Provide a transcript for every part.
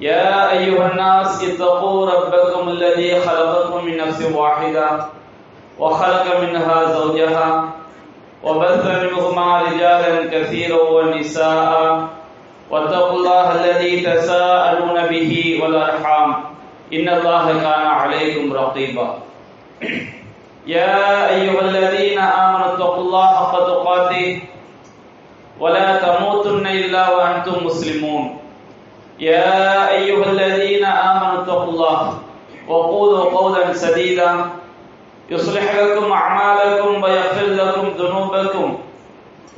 يا أيها الناس اتقوا ربكم الذي خلقكم من نفس واحدة وخلق منها زوجها وبث منهما رجالا كثيرا ونساء. واتقوا الله الذي تساءلون به والأرحام. إن الله كان عليكم رقيبا. يا أيها الذين آمنوا اتقوا الله حق تقاته ولا تموتن إلا وأنتم مسلمون. يا أيها الذين آمنوا اتقوا الله وقولوا قولا سديدا يصلح لكم أعمالكم ويغفر لكم ذنوبكم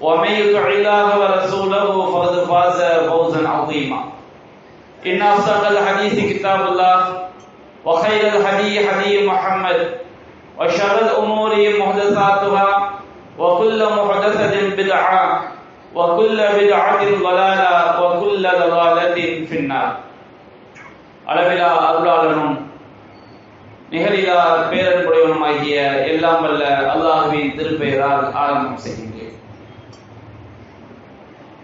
ومن يطع الله ورسوله فقد فاز فوزا عظيما إن أصدق الحديث كتاب الله وخير الهدي هدي محمد وشر الأمور محدثاتها وكل محدثة بدعة وكل بدعة ضلالة وكل ضلالة في النار அளவிலா அருளாளனும் நிகழிலா பேரன்புடையவனுமாகிய எல்லாம் வல்ல அல்லாஹுவின் திருப்பெயரால் ஆரம்பம் செய்கின்றேன்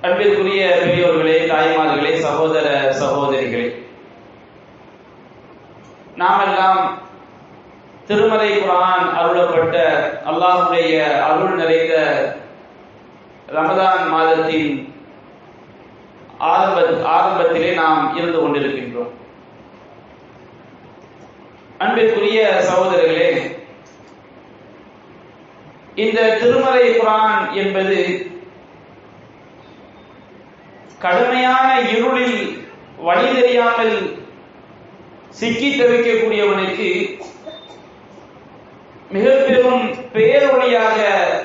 அன்பிற்குரிய பெரியோர்களே தாய்மார்களே சகோதர சகோதரிகளே நாமெல்லாம் திருமலை குரான் அருளப்பட்ட அல்லாஹுடைய அருள் நிறைந்த ரமதான் மாதத்தின் ஆரம்ப ஆரம்பத்திலே நாம் இருந்து கொண்டிருக்கின்றோம். அன்பிற்குரிய சகோதரர்களே இந்த திருமலை குரான் என்பது கடுமையான இருளில் வழி தெரியாமல் சிக்கி தவிக்கக்கூடியவனுக்கு மிக பெரும் பேரொழியாக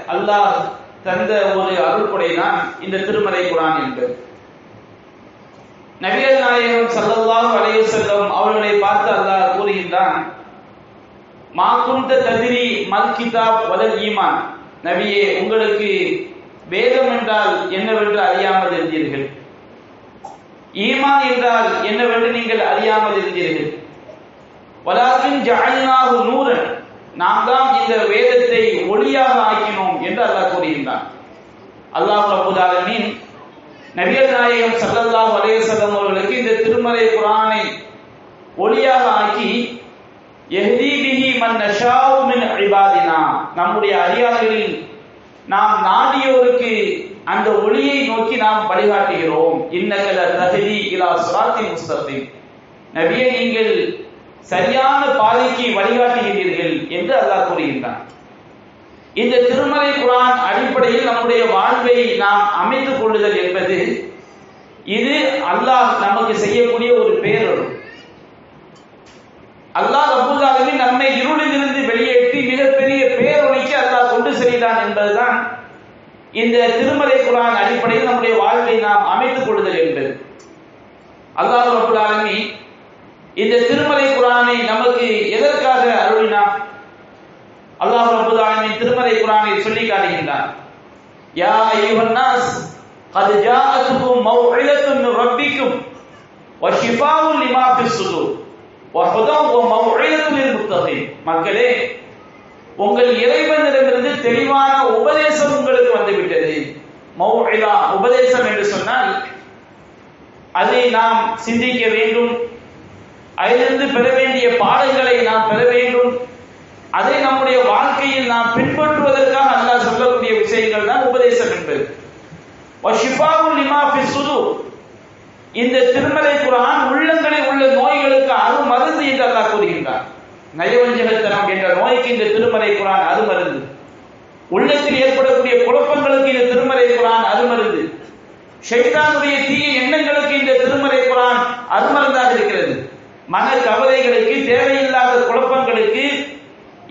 அல்லாஹ் தந்த ஒரு அருள்கொடை தான் இந்த திருமலை குரான் என்பது நபிகள் நாயகம் சல்லல்லாஹு அலைய செல்லும் அவர்களை பார்த்து அல்லாஹ் கூறுகின்றான் மாகுந்த ததிரி மல் கிதாப் வதல் ஈமான். நபியே உங்களுக்கு வேதம் என்றால் என்னவென்று அறியாமல் இருந்தீர்கள். ஈமான் என்றால் என்னவென்று நீங்கள் அறியாமல் இருந்தீர்கள். வலாக்கின் ஜஅல்நாஹு நூரன். நாம் தான் இந்த வேதத்தை ஒளியாக ஆக்கினோம் என்று அல்லாஹ் கூறியிருந்தான். அல்லாஹ் ரபுல் ஆலமீன் நாயகம் சல்லல்லாஹ் அலைஹி அவர்களுக்கு இந்த திருமலை குரானை ஒளியாக ஆக்கி யஹ்தி பிஹி மன் நஷாஉ மின் இபாதினா. நம்முடைய அடியார்களில் நாம் நாடியோருக்கு அந்த ஒளியை நோக்கி நாம் வழிகாட்டுகிறோம். இன்னகல தஹதி இலா சுராத்தி முஸ்தகீம் நபியை நீங்கள் சரியான பாதைக்கு வழிகாட்டுகிறீர்கள் என்று அல்லாஹ் கூறுகின்றான். இந்த திருமலை குரான் அடிப்படையில் நம்முடைய வாழ்வை நாம் அமைத்துக் கொள்ளுதல் என்பது இது அல்லாஹ் நமக்கு செய்யக்கூடிய ஒரு பேரொரு. அல்லாஹ் ரபுல்லாலுமே நம்மை இருளிலிருந்து வெளியேற்றி மிகப்பெரிய பேரொழிக்கு அல்லாஹ் கொண்டு செல்கிறான் என்பதுதான் இந்த திருமலை குரான் அடிப்படையில் நம்முடைய வாழ்வை நாம் அமைத்துக் கொள்ளுதல் என்பது. அல்லாஹ் ரபுல்லாலுமே இந்த திருமலை குரானை நமக்கு எதற்காக அருளினான் அல்லாஹ் ரப்பல் ஆலமீன் திருமலை குரானை சொல்லி காட்டுகின்றான் யா அய்யுஹன் நாஸ் قد جاءتكم موعظة من ربكم وشفاء لما في الصدور وهدى وموعظة للمتقين மக்களே உங்கள் இறைவனிடமிருந்து தெளிவான உபதேசம் உங்களுக்கு வந்துவிட்டது மௌஇலா உபதேசம் என்று சொன்னால் அதை நாம் சிந்திக்க வேண்டும் அதிலிருந்து பெற வேண்டிய பாடங்களை நாம் பெற வேண்டும். அதை நம்முடைய வாழ்க்கையில் நாம் பின்பற்றுவதற்காக அல்லாஹ் சொல்லக்கூடிய விஷயங்கள் தான் உபதேசம் என்பது. இந்த திருமலை குரான் உள்ளங்களில் உள்ள நோய்களுக்கு அரு மருந்து என்று அல்லாஹ் கூறுகின்றார் நயவஞ்சகத்தனம் என்ற நோய்க்கு இந்த திருமலை குரான் அது மருந்து உள்ளத்தில் ஏற்படக்கூடிய குழப்பங்களுக்கு இந்த திருமலை குரான் அது மருந்து ஷைத்தானுடைய தீய எண்ணங்களுக்கு இந்த திருமலை குரான் அருமருந்தாக இருக்கிறது. மன கவலைகளுக்கு தேவையில்லாத குழப்பங்களுக்கு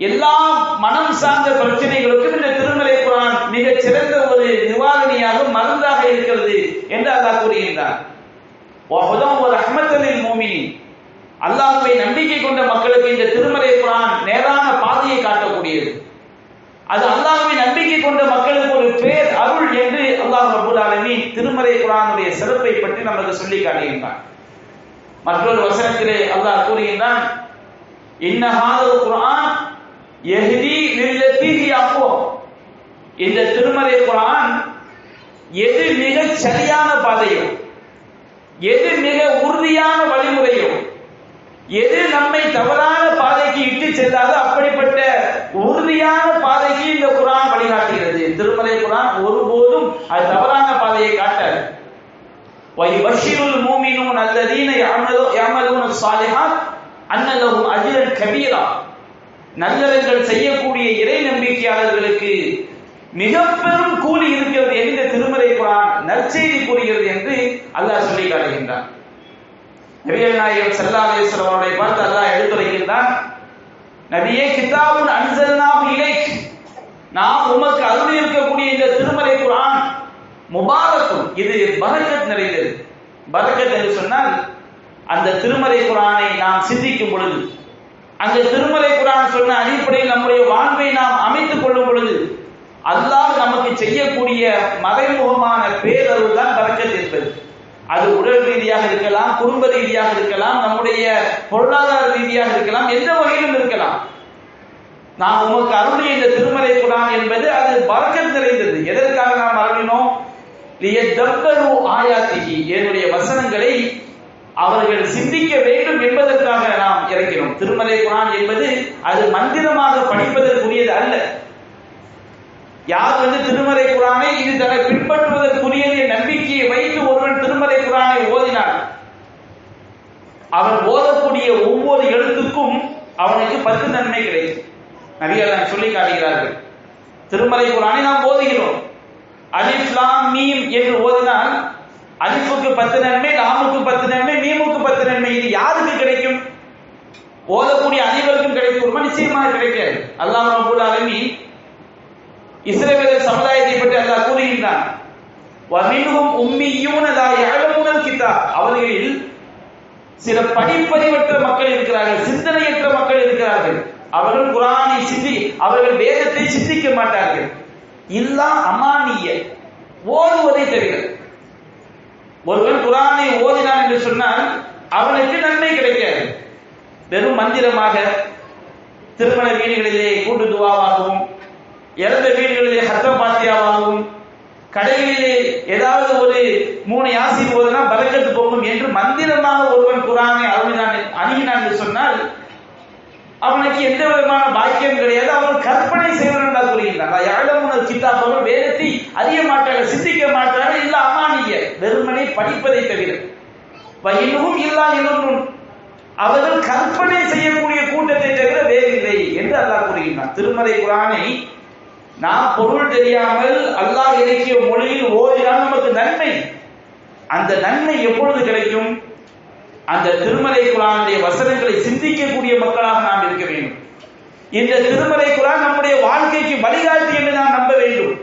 எல்லா மனம் சார்ந்த பிரச்சனைகளுக்கும் இந்த திருமலை குரான் மிக சிறந்த ஒரு நிவாரணியாக மருந்தாக இருக்கிறது என்று அல்லாஹ் கூறுகின்றார் ஒரு அஹமத்தலில் மோமினி அல்லாஹுவை நம்பிக்கை கொண்ட மக்களுக்கு இந்த திருமலை குரான் நேரான பாதையை காட்டக்கூடியது. அது அல்லாஹுவை நம்பிக்கை கொண்ட மக்களுக்கு ஒரு பேர் அருள் என்று அல்லாஹ் ரபுல் ஆலமி திருமலை குரானுடைய சிறப்பை பற்றி நமக்கு சொல்லி காட்டுகின்றான். மற்றொரு வசனத்திலே அல்லாஹ் கூறுகின்றான் இன்னஹாதல் குரான் எஹ்தி லில்லதி அப்போ இந்த திருமறை குரான் எது மிக சரியான பாதையோ எது மிக உறுதியான வழிமுறையோ எது நம்மை தவறான பாதைக்கு இட்டு செல்லாதோ அப்படிப்பட்ட உறுதியான பாதைக்கு இந்த குரான் வழிகாட்டுகிறது. திருமலை குரான் ஒருபோதும் அது தவறான பாதையை காட்டாது. வஷீருல் மூமினூன் அல்லதீன யாமலூன சாலிஹாத் அன்னலஹும் அஜ்ரன் கபீரா நல்லவர்கள் செய்யக்கூடிய இறை நம்பிக்கையாளர்களுக்கு மிக பெரும் கூலி இருக்கிறது என்று திருமறை குரான் நற்செய்தி கூறுகிறது என்று அல்லாஹ் சொல்லி காட்டுகின்றான். நபிகள் நாயகம் செல்லாதேஸ்வரம் அவர்களை பார்த்து அல்லாஹ் எடுத்துரைக்கின்றான் நபியே கிதாபுன் அன்சல்னாஹு இலைக். நாம் உமக்கு அருள் இருக்கக்கூடிய இந்த திருமறை குரான் முபாரக் இது பரக்கத் நிறைந்தது பரக்கத் என்று சொன்னால் அந்த திருமறை குரானை நாம் சிந்திக்கும் பொழுது அந்த திருமறை குரான் சொன்ன அடிப்படையில் நம்முடைய வாழ்வை நாம் அமைத்துக் கொள்ளும் பொழுது அல்லாஹ் நமக்கு செய்யக்கூடிய மறைமுகமான பேரருள் தான் பறக்கத் என்பது. அது உடல் ரீதியாக இருக்கலாம் குடும்ப ரீதியாக இருக்கலாம் நம்முடைய பொருளாதார ரீதியாக இருக்கலாம் எந்த வகையிலும் இருக்கலாம். நாம் உமக்கு அருளிய இந்த திருமலை குரான் என்பது அது பறக்கத் நிறைந்தது. எதற்காக நாம் அருளினோம்? ஆயாத்திகி. என்னுடைய வசனங்களை அவர்கள் சிந்திக்க வேண்டும் என்பதற்காக நாம் இறக்கிறோம் திருமலை குரான் என்பது அது மந்திரமாக படிப்பதற்குரியது அல்ல. யார் வந்து திருமலை குரானை இது தன்னை பின்பற்றுவதற்குரியது நம்பிக்கையை வைத்து ஒருவன் திருமலை குரானை ஓதினார் அவன் ஓதக்கூடிய ஒவ்வொரு எழுத்துக்கும் அவனுக்கு பத்து நன்மை கிடைக்கும். நிறைய சொல்லி காட்டுகிறார்கள். திருமலை குரானை நாம் ஓதுகிறோம். அலிஃப்லாம் மீம் என்று ஓதினால் அலிஃபுக்கு பத்து நன்மை லாமுக்கு பத்து நன்மை மீமுக்கு பத்து நன்மை இது யாருக்கு கிடைக்கும்? ஓதக்கூடிய அனைவருக்கும் கிடைக்குமா. நிச்சயமாக கிடைக்காது. அல்லாஹ் ரபுல் ஆலமீன் இஸ்ரேவேலர் சமுதாயத்தை பற்றி அல்லாஹ் கூறுகின்றான். வமின்ஹும் உம்மியூன லா யஅலமூனல் கிதாப் அவர்களில் சில படிப்பறிவற்ற மக்கள் இருக்கிறார்கள் சிந்தனையற்ற மக்கள் இருக்கிறார்கள். அவர்கள் குரானை சிந்தி அவர்கள் வேதத்தை சிந்திக்க மாட்டார்கள். இல்லா அமானிய ஓதுவதை தவிர. ஒருவன் குரானை ஓதினான் என்று சொன்னால் அவனுக்கு நன்மை கிடைக்காது. வெறும் மந்திரமாக திருமண வீடுகளிலே கூட்டு துவாவாகவும் இறந்த வீடுகளிலே ஹத்த பாத்தியாவாகவும் கடைகளிலே ஏதாவது ஒரு மூணு யாசி போதுனா பறக்கத்து போகும் என்று மந்திரமாக ஒருவன் குரானை அருளினான் அணுகினான் என்று சொன்னால் அவனுக்கு எந்த விதமான பாக்கியம் கிடையாது. அவன் கற்பனை செய்வன் என்றால் கூறுகின்றான் யாழமுனர் கித்தாப்பவர்கள் வேதத்தை அறிய மாட்டார்கள் சிந்திக்க மாட்டார்கள் இல்ல அமானிய வெறுமனை படிப்பதை தவிர. வயிலும் இல்லா இன்னொன்றும் அவர்கள் கற்பனை செய்யக்கூடிய கூட்டத்தை தவிர வேறில்லை என்று அல்லாஹ் கூறுகின்றான். திருமலை குரானை நாம் பொருள் தெரியாமல் அல்லாஹ் இலக்கிய மொழியில் ஓதினால் நமக்கு நன்மை. அந்த நன்மை எப்பொழுது கிடைக்கும்? அந்த திருமலை குரானுடைய வசனங்களை சிந்திக்கக்கூடிய மக்களாக நாம் இருக்க வேண்டும். இந்த திருமலை குரான் நம்முடைய வாழ்க்கைக்கு வழிகாட்டி என்று நாம் நம்ப வேண்டும்.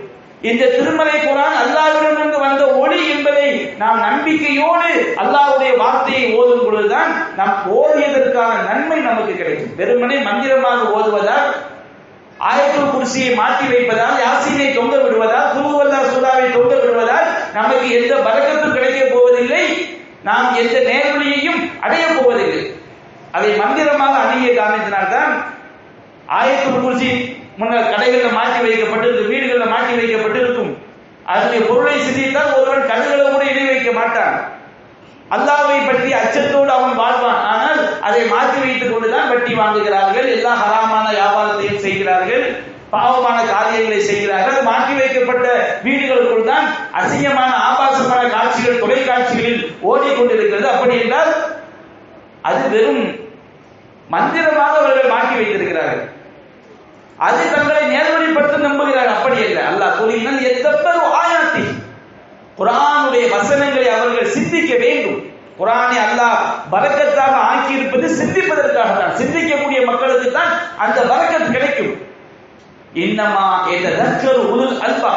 இந்த திருமலை குரான் அல்லாவிடமிருந்து வந்த ஒளி என்பதை நாம் நம்பிக்கையோடு அல்லாவுடைய வார்த்தையை ஓதும் பொழுதுதான் நாம் ஓதியதற்கான நன்மை நமக்கு கிடைக்கும். வெறுமனே மந்திரமாக ஓதுவதால் ஆயத்தூர் குடிசியை மாற்றி வைப்பதால் யாசீனை தொங்க விடுவதால் தூவல்லா சூடாவை தொங்க விடுவதால் நமக்கு எந்த பதக்கத்தும் கிடைக்க போவதில்லை. நாம் எந்த நேர்வழியையும் அடைய போவதில்லை. அதை மந்திரமாக அணுகிய காரணத்தினால்தான் ஆயத்தூர் குறிச்சி முன்னர் கடைகளில் மாற்றி வைக்கப்பட்டு வீடுகளில் மாற்றி வைக்கப்பட்டிருக்கும். அதனுடைய பொருளை சிந்தித்தால் ஒருவன் கண்களை கூட இணை வைக்க மாட்டான். அல்லாவை பற்றி அச்சத்தோடு அவன் வாழ்வான். ஆனால் அதை மாற்றி வைத்துக் கொண்டுதான் வட்டி வாங்குகிறார்கள் எல்லா ஹராமான வியாபாரத்தையும் செய்கிறார்கள். பாவமான காரியங்களை செய்கிறார்கள். மாற்றி வைக்கப்பட்ட வீடுகளுக்குள் தான் அசிங்கமான ஆபாசமான காட்சிகள் தொலைக்காட்சிகளில் ஓடிக்கொண்டிருக்கிறது அப்படி என்றால் அது வெறும் மந்திரமாக அவர்கள் மாற்றி வைத்திருக்கிறார்கள். அது தங்களை நேர்வழிப்படுத்த நம்புகிறார். அப்படி இல்லை அல்லாஹ் கூறினால் எத்தப்பரு ஆயாத்தி. குரானுடைய வசனங்களை அவர்கள் சிந்திக்க வேண்டும். குரானை அல்லாஹ் பறக்கத்தாக ஆக்கியிருப்பது சிந்திப்பதற்காக தான் சிந்திக்கக்கூடிய மக்களுக்கு தான் அந்த பரக்கத் கிடைக்கும். இன்னமா என்ற தக்கர் உருள் அல்பா.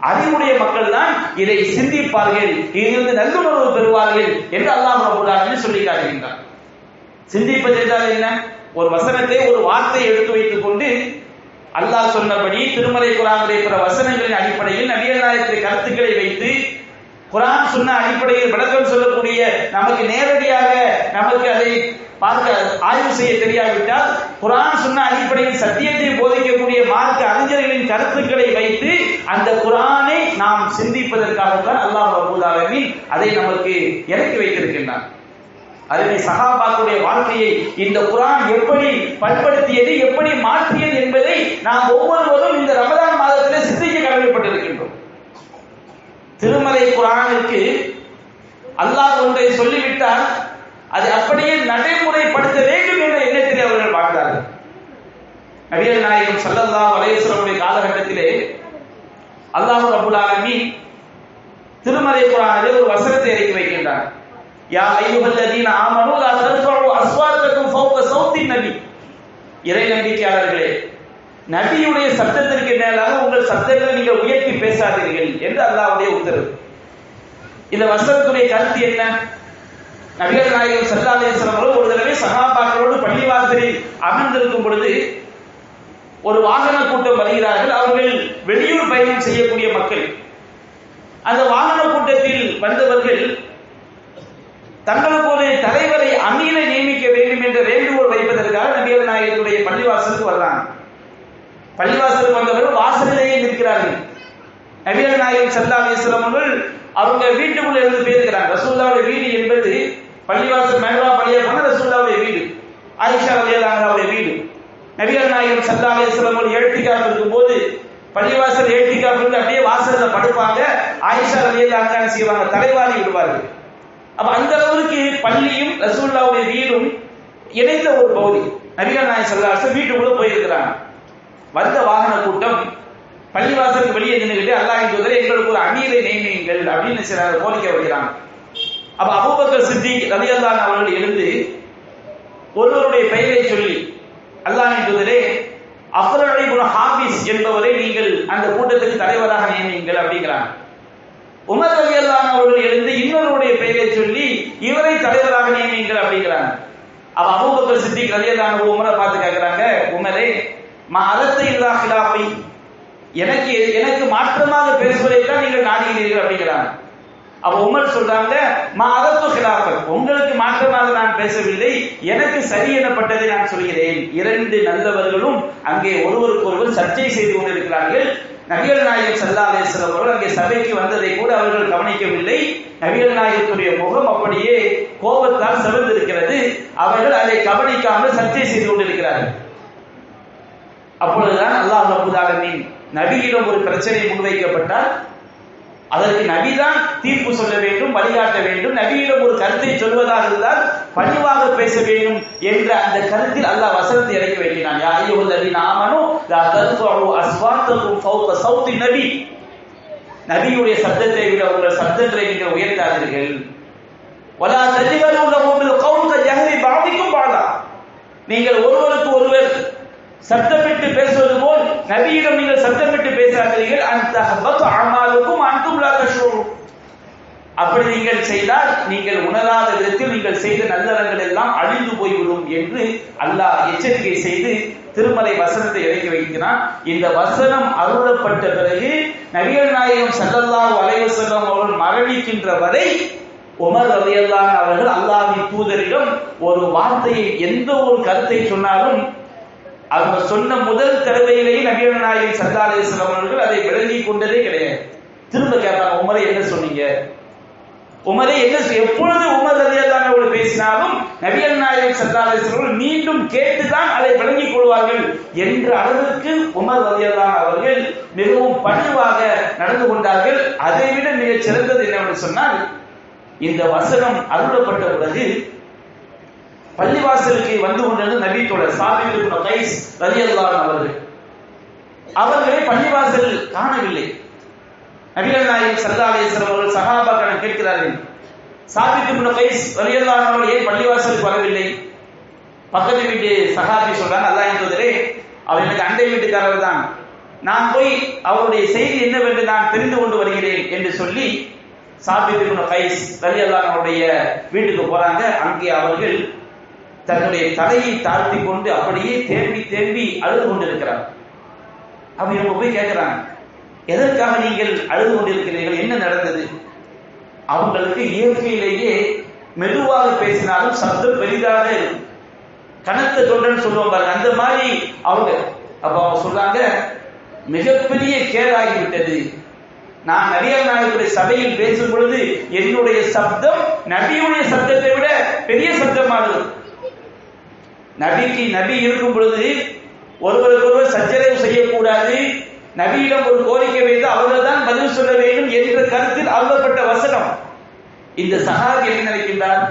அறிவுடைய மக்கள் தான் இதை சிந்திப்பார்கள். இதிலிருந்து நல்லுணர்வு பெறுவார்கள் என்று அல்லாஹ் ரபுல் ஆலமீன் சொல்லி காட்டுகின்றார் சிந்திப்பது என்றால் என்ன? ஒரு வசனத்தை ஒரு வார்த்தை எடுத்து வைத்துக் கொண்டு அல்லாஹ் சொன்னபடி திருமலை குரானுடைய பிற வசனங்களின் அடிப்படையில் நபிகள் நாயகத்தின் கருத்துக்களை வைத்து குரான் சொன்ன அடிப்படையில் விளக்கம் சொல்லக்கூடிய நமக்கு நேரடியாக நமக்கு அதை பார்க்க ஆய்வு செய்ய தெரியாவிட்டால் குரான் சொன்ன அடிப்படையில் சத்தியத்தை போதிக்கக்கூடிய மார்க்க அறிஞர்களின் கருத்துக்களை வைத்து அந்த குரானை நாம் சிந்திப்பதற்காகத்தான் அல்லாஹ் ரபுல் ஆலமீன் அதை நமக்கு இறக்கி வைத்திருக்கின்றான். அருமை சகாபாக்களுடைய வாழ்க்கையை இந்த குரான் எப்படி பண்படுத்தியது எப்படி மாற்றியது என்பதை நாம் ஒவ்வொருவரும் இந்த ரமதான் மாதத்திலே சிந்திக்க கடமைப்பட்டிருக்கின்றோம். திருமலை குரானுக்கு அல்லாஹ் ஒன்றை சொல்லிவிட்டால் அது அப்படியே நடைமுறைப்படுத்த வேண்டும் என்ற எண்ணத்தில் அவர்கள் வாழ்ந்தார்கள். நபிகள் நாயகம் சல்லல்லா அலைஹி காலகட்டத்திலே அல்லாஹ் அபுல் ஆலமி திருமலை குரானிலே ஒரு வசனத்தை இறக்கி வைக்கின்றார். யா ஐயுஹல்லதீன ஆமனு லா தர்ஃபஉ அஸ்வாத்தக்கும் ஃபௌக சௌத்தி நபி. இறை நம்பிக்கையாளர்களே நபியுடைய சத்தத்திற்கு மேலாக உங்கள் சத்தங்களை நீங்கள் உயர்த்தி பேசாதீர்கள் என்று அல்லாவுடைய உத்தரவு. இந்த வசனத்துடைய கருத்து என்ன? நபிகள் நாயகம் சல்லா அவர்கள் ஒரு தடவை சகாபாக்களோடு பள்ளிவாசலில் அமர்ந்திருக்கும் பொழுது ஒரு வாகன கூட்டம் வருகிறார்கள். அவர்கள் வெளியூர் பயணம் செய்யக்கூடிய மக்கள். அந்த வாகன கூட்டத்தில் வந்தவர்கள் தங்களுக்கு ஒரு தலைவரை அமீரை நியமிக்க வேண்டும் என்ற வேண்டுகோள் வைப்பதற்காக நபிகள் நாயகத்துடைய பள்ளிவாசலுக்கு வர்றாங்க. பள்ளிவாசல் வந்தவர்கள் வாசலிலேயே நிற்கிறார்கள். நபிகள் நாயகம் சல்லா அலிஸ்லாம் அவர்கள் அவங்க வீட்டுக்குள்ள இருந்து பேசுகிறாங்க. ரசூல்லாவுடைய வீடு என்பது பள்ளிவாசல் மேலா பள்ளியா போன ரசூல்லாவுடைய வீடு. ஆயிஷா அலியல்லாவுடைய வீடு. நபிகள் நாயகம் சல்லா அலிஸ்லாம் அவர்கள் ஏழ்த்திக்காக இருக்கும்போது பள்ளிவாசல் ஏழ்த்திக்காக இருந்து அப்படியே வாசல்ல படுப்பாங்க. ஆயிஷா அலியல்லாங்க செய்வாங்க? தலைவாரி விடுவார்கள். அப்ப அந்த அளவுக்கு பள்ளியும் ரசூல்லாவுடைய வீடும் இணைந்த ஒரு பகுதி. நபிகள் நாயகம் சல்லா வீட்டுக்குள்ள போயிருக்கிறாங்க. வந்த வாகன கூட்டம். பள்ளிவாசலுக்கு வெளியே நின்றுகிட்டு அல்லாஹ் தூதரே எங்களுக்கு ஒரு அமீரை நியமியுங்கள் அப்படின்னு சில கோரிக்கை வைக்கிறாங்க. அப்ப அபூபக்கர் சித்திக் ரலியல்லாஹு அவர்கள் எழுந்து ஒருவருடைய பெயரை சொல்லி அல்லாஹ் தூதரே அஃபரடை குண ஹாபிஸ் என்பவரை நீங்கள் அந்த கூட்டத்துக்கு தலைவராக நியமியுங்கள் அப்படிங்கிறாங்க. உமர் ரலியல்லாஹு அவர்கள் எழுந்து இன்னொருடைய பெயரை சொல்லி இவரை தலைவராக நியமியுங்கள் அப்படிங்கிறாங்க. அவ அபூபக்கர் சித்திக் ரலியல்லாஹு உமரை பார்த்து கேட்கிறாங்க உமரே மா இல்லா எனக்கு எனக்கு மாற்றமாக பேசுவதைத்தான் நீங்கள் நாடுகிறீர்கள் அப்படிங்கிறாங்க. அப்ப உமர் சொல்றாங்க மா அதத்து உங்களுக்கு மாற்றமாக நான் பேசவில்லை எனக்கு சரி எனப்பட்டதை நான் சொல்கிறேன். இரண்டு நல்லவர்களும் அங்கே ஒருவருக்கு ஒருவர் சர்ச்சை செய்து கொண்டிருக்கிறார்கள். நபிகள் நாயகம் சல்லா அலிஸ்லாம் அவர்கள் அங்கே சபைக்கு வந்ததை கூட அவர்கள் கவனிக்கவில்லை. நபிகள் நாயகத்துடைய முகம் அப்படியே கோபத்தால் சிவந்திருக்கிறது. அவர்கள் அதை கவனிக்காமல் சர்ச்சை செய்து கொண்டிருக்கிறார்கள். அப்பொழுதுதான் அல்லாஹ் ரபுதாலமின் நபியிடம் ஒரு பிரச்சனை முன்வைக்கப்பட்டால் அதற்கு நபிதான் தீர்ப்பு சொல்ல வேண்டும் வழிகாட்ட வேண்டும். நபியிடம் ஒரு கருத்தை சொல்வதாக இருந்தால் பணிவாக பேச வேண்டும் என்ற அந்த கருத்தில் அல்லாஹ் வசனத்தை இறக்கி வைக்கிறான். யா ஐயுல் அலீன ஆமனு நபி. நபியுடைய சப்தத்தை விட உங்கள் சப்தத்தை நீங்கள் உயர்த்தாதீர்கள். வலா தஜிகலு லஹு பில் கௌல் கஜஹரி பாதிக்கும் பாடலாம் நீங்கள் ஒருவருக்கு ஒருவர் சத்தமிட்டு பேசுவது போல் நபியிடம் நீங்கள் சத்தமிட்டு பேசாதீர்கள். அந்த அமாலுக்கும் அன்தும் அப்படி நீங்கள் செய்தால் நீங்கள் உணராத விதத்தில் நீங்கள் செய்த நல்லறங்கள் எல்லாம் அழிந்து போய்விடும் என்று அல்லாஹ் எச்சரிக்கை செய்து திருமலை வசனத்தை இறக்கி வைக்கிறான். இந்த வசனம் அருளப்பட்ட பிறகு நபிகள் நாயகம் சல்லல்லாஹு அலைஹி வஸல்லம் அவர்கள் மரணிக்கின்ற வரை உமர் ரலியல்லாஹு அவர்கள் அல்லாஹின் தூதரிடம் ஒரு வார்த்தையை எந்த ஒரு கருத்தை சொன்னாலும் அவங்க சொன்ன முதல் தடவையிலேயே நவீன நாயகம் சல்லா அவர்கள் அதை விளங்கி கொண்டதே கிடையாது. திரும்ப கேட்பாங்க உமரை என்ன சொன்னீங்க? உமரை என்ன எப்பொழுது உமர் ரலியல்லாஹு அவர்கள் பேசினாலும் நவீன நாயகம் சல்லா மீண்டும் கேட்டுதான் அதை விளங்கிக் கொள்வார்கள் என்ற அளவிற்கு உமர் ரலியல்லாஹு அவர்கள் மிகவும் பணிவாக நடந்து கொண்டார்கள். அதை விட மிகச் சிறந்தது என்னவென்று சொன்னால் இந்த வசனம் அருளப்பட்ட பிறகு பள்ளிவாசலுக்கு வந்து கொண்டிருந்த நபி தோழர் சாபித் கைஸ் ரலியல்லாஹு அவர்கள். அவர்களை பள்ளிவாசல் காணவில்லை. நபிகள் நாயகம் சல்லா அலிஸ்லாம் அவர்கள் சஹாபாக்களை கேட்கிறார்கள். சாபித் கைஸ் கைஸ் ரலியல்லாஹு அவர்கள் ஏன் பள்ளிவாசலுக்கு வரவில்லை? பக்கத்து வீட்டு சகாபி சொல்றாங்க அல்லா என்பதே அவர் எனக்கு அண்டை வீட்டுக்காரர் தான். நான் போய் அவருடைய செய்தி என்னவென்று நான் தெரிந்து கொண்டு வருகிறேன் என்று சொல்லி சாபித் கைஸ் ரலி அல்லாஹ்வுடைய வீட்டுக்கு போறாங்க. அங்கே அவர்கள் தன்னுடைய தலையை தாழ்த்தி கொண்டு அப்படியே தேம்பி தேம்பி அழுது கொண்டிருக்கிறார். அவங்க இவங்க போய் கேட்கிறாங்க எதற்காக நீங்கள் அழுது கொண்டிருக்கிறீர்கள்? என்ன நடந்தது? அவங்களுக்கு இயற்கையிலேயே மெதுவாக பேசினாலும் சப்தம் பெரிதாக இருக்கும். கனத்த தொண்டன் சொல்லுவோம் பாருங்க அந்த மாதிரி அவங்க. அப்ப அவங்க சொல்றாங்க மிகப்பெரிய கேடாகிவிட்டது. நான் நபிகள் நாயகத்துடைய சபையில் பேசும் பொழுது என்னுடைய சப்தம் நபியுடைய சப்தத்தை விட பெரிய சப்தமானது நபிக்கு நபி இருக்கும் பொழுது ஒருவருக்கொருவர் சச்சரவு செய்யக்கூடாது. நபியிடம் ஒரு கோரிக்கை வைத்து அவர்கள் தான் பதில் சொல்ல வேண்டும் என்ற கருத்தில் அருளப்பட்ட வசனம். இந்த சஹாபி என்ன நினைக்கின்றார்?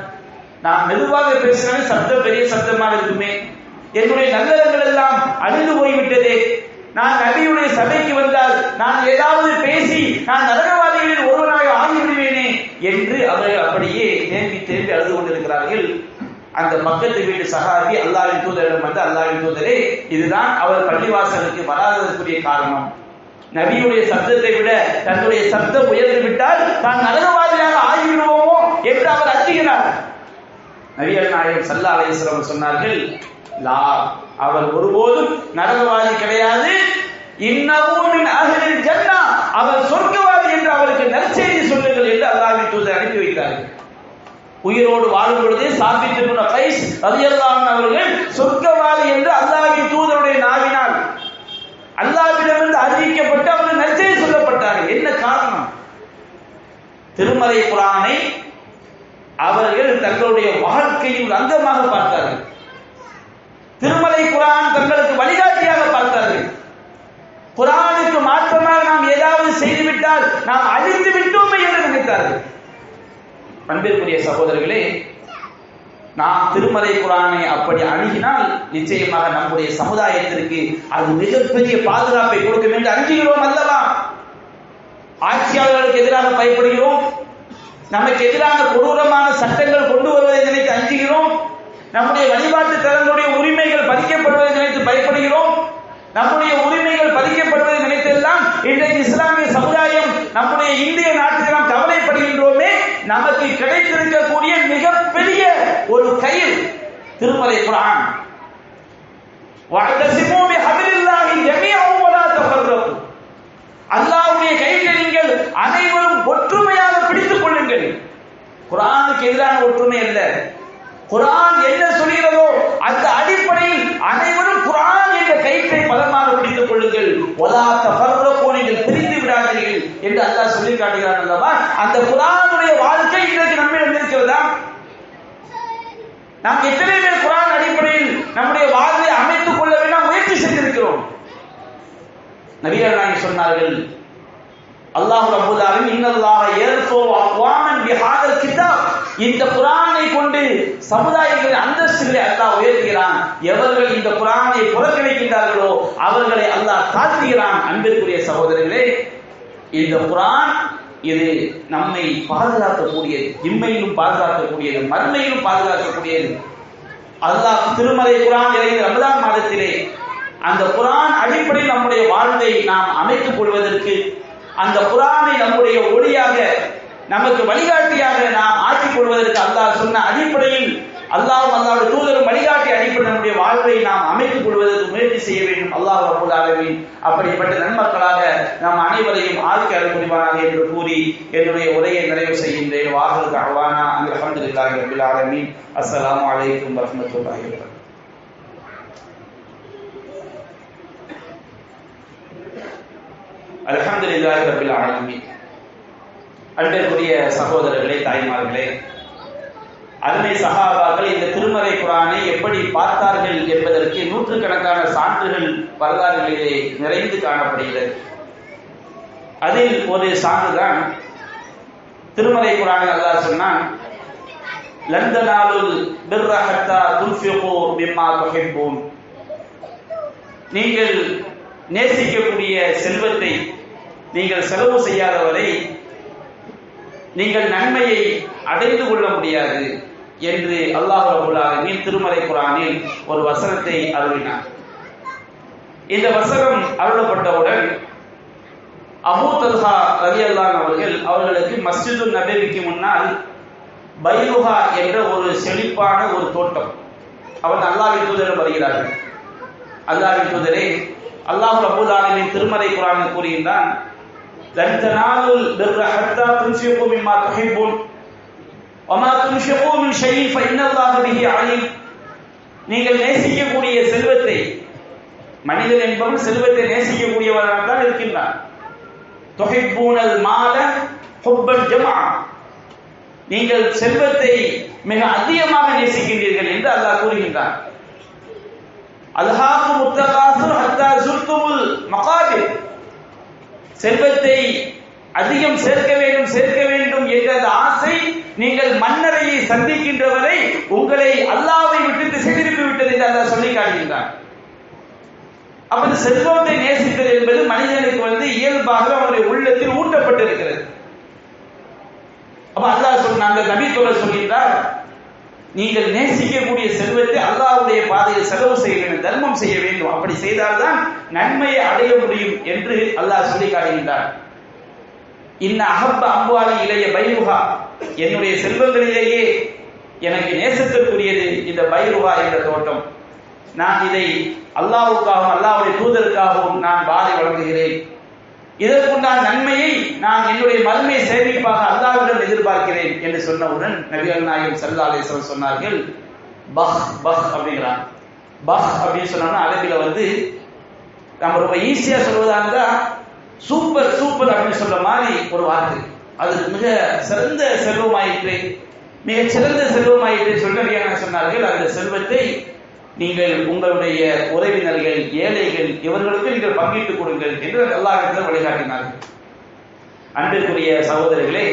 நான் மெதுவாக பேசினாலே சப்தம் பெரிய சப்தமாக இருக்குமே. என்னுடைய நல்லவர்கள் எல்லாம் அழிந்து போய்விட்டதே. நான் நபியுடைய சபைக்கு வந்தால் நான் ஏதாவது பேசி நான் நரகவாதிகளில் ஒருவனாக ஆகிவிடுவேனே என்று அவர்கள் அப்படியே தேம்பி தேம்பி அழுது கொண்டிருக்கிறார்கள். அந்த பக்கத்து வீட்டு சகாபி அல்லாவின் தூதரிடம் வந்து அல்லாவின் தூதரே இதுதான் அவர் பள்ளிவாசலுக்கு வராததற்குரிய காரணம். நபியுடைய சப்தத்தை விட தன்னுடைய சப்தம் உயர்ந்து விட்டால் தான் நரகவாதியாக ஆகிவிடுவோமோ என்று அவர் அச்சுகிறார் நபிகள் நாயகம் சல்லா அலையம் சொன்னார்கள் லா அவர் ஒருபோதும் நரகவாதி கிடையாது. இன்னமும் அகலில் ஜன்னா அவர் சொர்க்கவாதி என்று அவருக்கு நற்செய்தி சொல்லுங்கள் என்று அல்லாவின் தூதர் அனுப்பி வைத்தார்கள். உயிரோடு வாழும் பொழுது சாபித்து கைஸ் ரலியல்லாஹு அவர்கள் சொர்க்கவாதி என்று அல்லாவின் தூதருடைய நாவினால் அல்லாவிடமிருந்து அறிவிக்கப்பட்டு அவர்கள் நச்சை சொல்லப்பட்டார்கள். என்ன காரணம்? திருமலை குரானை அவர்கள் தங்களுடைய வாழ்க்கையில் அங்கமாக பார்த்தார்கள். திருமலை குரான் தங்களுக்கு வழிகாட்டியாக பார்த்தார்கள். குரானுக்கு மாற்றமாக நாம் ஏதாவது செய்துவிட்டால் நாம் அழிந்து விட்டோமே என்று நினைத்தார்கள். அன்பிற்குரிய சகோதரர்களே நாம் திருமலை குரானை அப்படி அணுகினால் நிச்சயமாக நம்முடைய சமுதாயத்திற்கு அது மிகப்பெரிய பாதுகாப்பை கொடுக்கும் என்று அஞ்சுகிறோம் அல்லவா? ஆட்சியாளர்களுக்கு எதிராக பயப்படுகிறோம். நமக்கு எதிராக கொடூரமான சட்டங்கள் கொண்டு வருவதை நினைத்து அஞ்சுகிறோம். நம்முடைய வழிபாட்டு தலங்களுடைய உரிமைகள் பறிக்கப்படுவதை நினைத்து பயப்படுகிறோம். நம்முடைய உரிமைகள் பறிக்கப்படுவதை நினைத்தெல்லாம் இன்றைக்கு இஸ்லாமிய சமுதாயம் நம்முடைய இந்திய நாட்டில் நாம் கவலைப்படுகின்றோமே நமக்கு கிடைத்திருக்கக்கூடிய மிகப்பெரிய ஒரு கயிறு திருமலை குரான் وَاعْتَصِمُوا بِحَبْلِ اللَّهِ جَمِيعًا وَلَا تَفَرَّقُوا அல்லாஹ்வுடைய கையில் நீங்கள் அனைவரும் ஒற்றுமையாக பிடித்துக் கொள்ளுங்கள் குரானுக்கு எதிரான ஒற்றுமை அல்ல குரான் என்ன சொல்கிறதோ அந்த அடிப்படையில் அனைவரும் குரான் என்ற கயிற்றை பலமாக பிடித்துக் கொள்ளுங்கள். ஒலா தஃபர்ரகூ நீங்கள் பிரிந்து விடாதீர்கள் என்று அல்லாஹ் சொல்லி காட்டுகிறான் அல்லவா? அந்த குரானுடைய வாழ்க்கை இன்றைக்கு நம்மிடம் இருக்கிறதா? நாம் எத்தனை பேர் குரான் அடிப்படையில் நம்முடைய வாழ்வை அமைத்துக் கொள்ள வேண்டாம் முயற்சி செய்திருக்கிறோம் நவீன சொன்னார்கள் அல்லாஹ் ரபுல் ஆலமீன் இன்னல்லாஹ யர்ஃபு அக்வாமன் பிஹாதல் கிதாப். இந்த குர்ஆனை கொண்டு சமுதாயங்களின் அந்தஸ்துகளை அல்லாஹ் உயர்த்துகிறான். எவர்கள் இந்த குர்ஆனை புறக்கணிக்கின்றார்களோ அவர்களை அல்லாஹ் தாழ்த்துகிறான். அன்பிற்குரிய சகோதரர்களே இந்த குர்ஆன் இது நம்மை பாதுகாக்கக்கூடியது இம்மையிலும் பாதுகாக்கக்கூடியது மறுமையிலும் பாதுகாக்கக்கூடியது. அல்லாஹ் திருமலை குர்ஆன் இறங்கிய ரமதான் மாதத்திலே அந்த குரான் அடிப்படையில் நம்முடைய வாழ்வை நாம் அமைத்துக் கொள்வதற்கு அந்த குரானை நம்முடைய ஒளியாக நமக்கு வழிகாட்டியாக நாம் ஆக்கிக் கொள்வதற்கு அல்லாஹ் சொன்ன அடிப்படையில் அல்லாஹ் அல்லாவுடைய தூதரும் வழிகாட்டி அடிப்படை நம்முடைய வாழ்வை நாம் அமைத்துக் கொள்வதற்கு முயற்சி செய்ய வேண்டும். அல்லாஹ் ரபுல் அப்படிப்பட்ட நன்மக்களாக நாம் அனைவரையும் ஆழ்க்கை அருள்புரிவானாக என்று கூறி என்னுடைய உரையை நிறைவு செய்கின்றேன். வாகல் அஹ்வானா அல்ஹம்துலில்லாஹி ரபில் ஆலமீன். அஸ்ஸலாமு அலைக்கும் வரஹ்மத்துல்லாஹி வபரகாத்துஹு அல்ஹம்துலில்லாஹி ரபில் ஆலமீன். அன்பிற்குரிய சகோதரர்களே தாய்மார்களே அருமை சகாபாக்கள் இந்த திருமறை குரானை எப்படி பார்த்தார்கள் என்பதற்கு நூற்றுக்கணக்கான சான்றுகள் வரலாறுகளிலே நிறைந்து காணப்படுகிறது. அதில் ஒரு சான்றுதான் திருமலை குரான் அல்லா சொன்னான் லந்தனாலுல் பிர்ரஹத்தா மிம்மா நீங்கள் நேசிக்கக்கூடிய செல்வத்தை நீங்கள் செலவு செய்யாதவரை நீங்கள் நன்மையை அடைந்து கொள்ள முடியாது என்று அல்லாஹ் ரபுல் ஆலமீன் திருமலை குரானில் ஒரு வசனத்தை அருளினார். இந்த வசனம் அருளப்பட்டவுடன் அபூ தல்ஹா ரலியல்லாஹு அவர்கள் அவர்களுக்கு மஸ்ஜிது நபிக்கு முன்னால் பைலுஹா என்ற ஒரு செழிப்பான ஒரு தோட்டம். அவர் அல்லாவின் தூதரிடம் வருகிறார்கள். அல்லாவின் தூதரே அல்லாஹ் ரப்பல் ஆலமீன் திருமறை குர்ஆனில் கூறுகின்றான் லன் தனாலுல் பிர்ர ஹத்தா துன்ஃபிகு மிம்மா துஹிப்புன் வமா துன்ஃபிகு மின் ஷைஇன் ஃபஇன்னல்லாஹ பிஹி அலீம் நீங்கள் நேசிக்கக்கூடிய செல்வத்தை மனிதன் என்பவன் செல்வத்தை நேசிக்கக்கூடியவராக தான் இருக்கின்றான். தொகைப்பூனல் மால ஹுப்பல் ஜமா. நீங்கள் செல்வத்தை மிக அதிகமாக நேசிக்கின்றீர்கள் என்று அல்லாஹ் கூறுகின்றான். அல்ஹாக்கு முத்தகாசு ஹத்தா சுர்துமுல் மகாபிர் செல்வத்தை அதிகம் சேர்க்க வேண்டும் சேர்க்க வேண்டும் என்ற அந்த ஆசை நீங்கள் மன்னரையை சந்திக்கின்ற வரை உங்களை அல்லாவை விட்டு திசை திருப்பி விட்டது என்று அல்லாஹ் சொல்லி காட்டுகின்றான். அப்ப இந்த செல்வத்தை நேசித்தல் என்பது மனிதனுக்கு வந்து இயல்பாக அவருடைய உள்ளத்தில் ஊட்டப்பட்டிருக்கிறது. அப்ப அல்லாஹ் சொன்னாங்க நபி தோழர் சொல்கின்றார் நீங்கள் நேசிக்கக்கூடிய செல்வத்தை அல்லாஹ்வுடைய பாதையில் செலவு செய்ய வேண்டும் தர்மம் செய்ய வேண்டும். அப்படி செய்தால்தான் நன்மையை அடைய முடியும் என்று அல்லாஹ் சொல்லி காட்டுகின்றார் இன்ன அகப்ப அம்பாலி இளைய பைருகா என்னுடைய செல்வங்களிலேயே எனக்கு நேசத்திற்குரியது இந்த பைருகா என்ற தோட்டம் நான் இதை அல்லாவுக்காகவும் அல்லாவுடைய தூதருக்காகவும் நான் பாதை வழங்குகிறேன். இதற்குண்டான நன்மையை நான் என்னுடைய மறுமை சேமிப்பாக அல்லாவிடம் எதிர்பார்க்கிறேன் என்று சொன்னவுடன் நபிகள் நாயகம் சரதாலேஸ்வரர் சொன்னார்கள். பஹ் பஹ் அப்படிங்கிறான். பஹ் அப்படின்னு சொன்னோம்னா அரபில வந்து நம்ம ரொம்ப ஈஸியா சொல்வதா இருந்தா சூப்பர் சூப்பர் அப்படின்னு சொல்ற மாதிரி ஒரு வார்த்தை அது மிக சிறந்த செல்வமாயிற்று. மிக சிறந்த செல்வமாயிற்று சொல்ல சொன்னார்கள். அந்த செல்வத்தை நீங்கள் உங்களுடைய உறவினர்கள் ஏழைகள் இவர்களுக்கு நீங்கள் பங்கிட்டுக் கொடுங்கள் என்று அல்லாஹிடத்தில் வழிகாட்டினார்கள். அன்பிற்குரிய சகோதரர்களே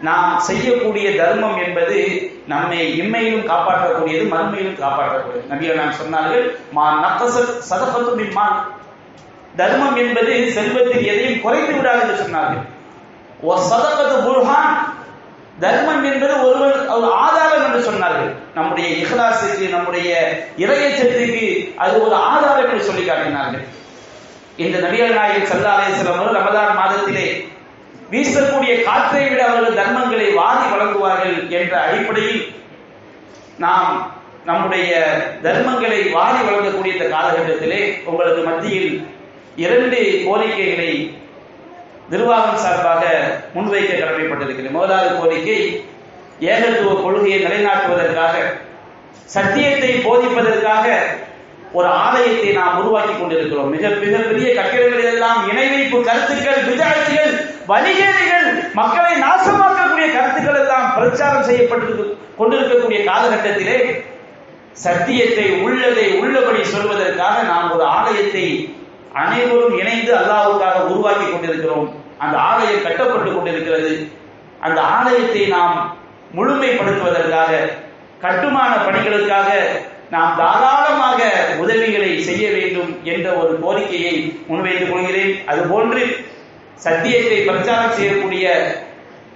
நாம் செய்யக்கூடிய தர்மம் என்பது நம்மை இம்மையிலும் காப்பாற்றக்கூடியது மறுமையிலும் காப்பாற்றக்கூடியது. நபிகள் நான் சொன்னார்கள் மா நக்கச சதபத்து மிம்மான் தர்மம் என்பது செல்வத்தில் எதையும் குறைத்து விடாது என்று சொன்னார்கள். ஓ சதபத்து புர்ஹான். தர்மம் என்பது ஒருவர் ஒரு ஆதாரம் என்று சொன்னார்கள். நம்முடைய இஹ்லாசுக்கு நம்முடைய இறையச்சத்துக்கு அது ஒரு ஆதாரம் என்று சொல்லி காட்டினார்கள். இந்த நபிகள் நாயகன் சல்லா அலிஸ்லாம் ரமதான் மாதத்திலே வீசக்கூடிய காற்றை விட அவர்கள் தர்மங்களை வாரி வழங்குவார்கள் என்ற அடிப்படையில் நாம் நம்முடைய தர்மங்களை வாரி வழங்கக்கூடிய இந்த காலகட்டத்திலே உங்களுக்கு மத்தியில் இரண்டு கோரிக்கைகளை நிர்வாகம் சார்பாக முன்வைக்க கடமைப்பட்டிருக்கிறது முதலாவது கோரிக்கை ஏகத்துவ கொள்கையை நிலைநாட்டுவதற்காக சத்தியத்தை போதிப்பதற்காக ஒரு ஆலயத்தை நாம் உருவாக்கி கொண்டிருக்கிறோம். மிக மிக பெரிய கட்டிடங்கள் எல்லாம் இணைவைப்பு கருத்துக்கள் விஜாத்திகள் வணிகர்கள் மக்களை நாசமாக்கக்கூடிய கருத்துக்கள் எல்லாம் பிரச்சாரம் செய்யப்பட்டு கொண்டிருக்கக்கூடிய காலகட்டத்திலே சத்தியத்தை உள்ளதை உள்ளபடி சொல்வதற்காக நாம் ஒரு ஆலயத்தை அனைவரும் இணைந்து அல்லாவுக்காக உருவாக்கி கொண்டிருக்கிறோம். அந்த ஆலயம் கட்டப்பட்டு கொண்டிருக்கிறது. அந்த ஆலயத்தை நாம் முழுமைப்படுத்துவதற்காக கட்டுமான பணிகளுக்காக நாம் தாராளமாக உதவிகளை செய்ய வேண்டும் என்ற ஒரு கோரிக்கையை முன்வைத்துக் கொள்கிறேன். அதுபோன்று சத்தியத்தை பிரச்சாரம் செய்யக்கூடிய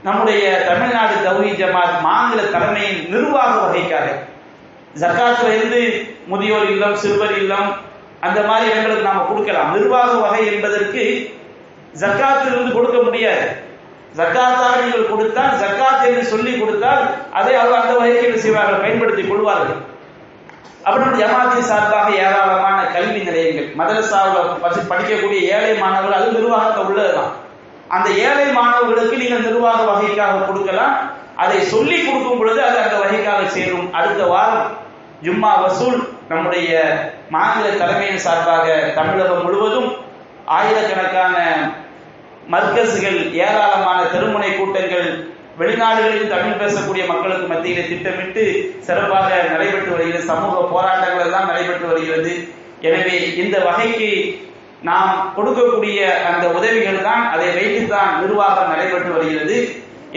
நம்முடைய தமிழ்நாடு தௌஹி ஜமாத் மாநில தலைமையின் நிர்வாக வகைக்காக ஜக்காத்துல இருந்து முதியோர் இல்லம் சிறுவர் இல்லம் அந்த மாதிரி இடங்களுக்கு நாம கொடுக்கலாம். நிர்வாக வகை என்பதற்கு ஜக்காத்திலிருந்து கொடுக்க முடியாது. ஜக்காத்தாக நீங்கள் கொடுத்தால் ஜக்காத் என்று சொல்லி கொடுத்தால் அதை அவர் அந்த வகைக்கு என்ன செய்வார்கள்? பயன்படுத்திக் கொள்வார்கள். அப்புறம் ஜமாத்தி சார்பாக ஏராளமான கல்வி நிலையங்கள் மதரசாவில் படிக்கக்கூடிய ஏழை மாணவர்கள் அது நிர்வாகத்தை உள்ளதுதான். அந்த ஏழை மாணவர்களுக்கு நீங்கள் நிர்வாக வகைக்காக கொடுக்கலாம். அதை சொல்லி கொடுக்கும் பொழுது அது அந்த வகைக்காக சேரும். அடுத்த வாரம் ஜும்மா வசூல் நம்முடைய மாநில தலைமையின் சார்பாக தமிழகம் முழுவதும் ஆயிரக்கணக்கான மர்கசுகள் ஏராளமான தெருமுனை கூட்டங்கள் வெளிநாடுகளில் தமிழ் பேசக்கூடிய மக்களுக்கு மத்தியிலே திட்டமிட்டு சிறப்பாக நடைபெற்று வருகிறது. சமூக போராட்டங்கள் எல்லாம் நடைபெற்று வருகிறது. எனவே இந்த வகைக்கு நாம் கொடுக்கக்கூடிய அந்த உதவிகள் தான் அதை வைத்துத்தான் நிர்வாகம் நடைபெற்று வருகிறது.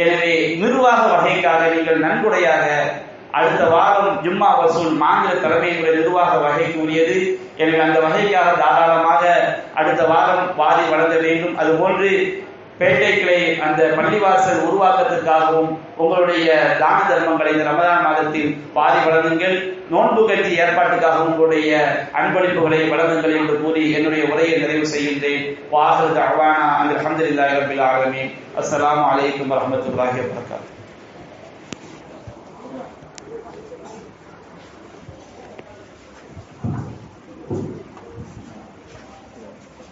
எனவே நிர்வாக வகைக்காக நீங்கள் நன்கொடையாக அடுத்த வாரம் ஜும்மா வசூல் மாநில தலைமையினுடைய நிர்வாக வகை கூறியது. எனவே அந்த வகைக்காக தாராளமாக அடுத்த வாரம் வாரி வழங்க வேண்டும். அதுபோன்று பேட்டைகளை அந்த பள்ளிவாசல் உருவாக்கத்திற்காகவும் உங்களுடைய தான தர்மங்களை இந்த ரமதான் மாதத்தில் பாதி வழங்குங்கள். நோன்பு கட்சி ஏற்பாட்டுக்காகவும் உங்களுடைய அன்பளிப்புகளை வழங்குங்கள் என்று கூறி என்னுடைய உரையை நிறைவு செய்கின்றேன். வாசல் அஹ்வானா அந்த அஹமதுல்லாஹி ரபில் ஆலமீன். அஸ்லாம் வலைக்கம் வரமத்துல்லாஹி வபரகாத்துஹு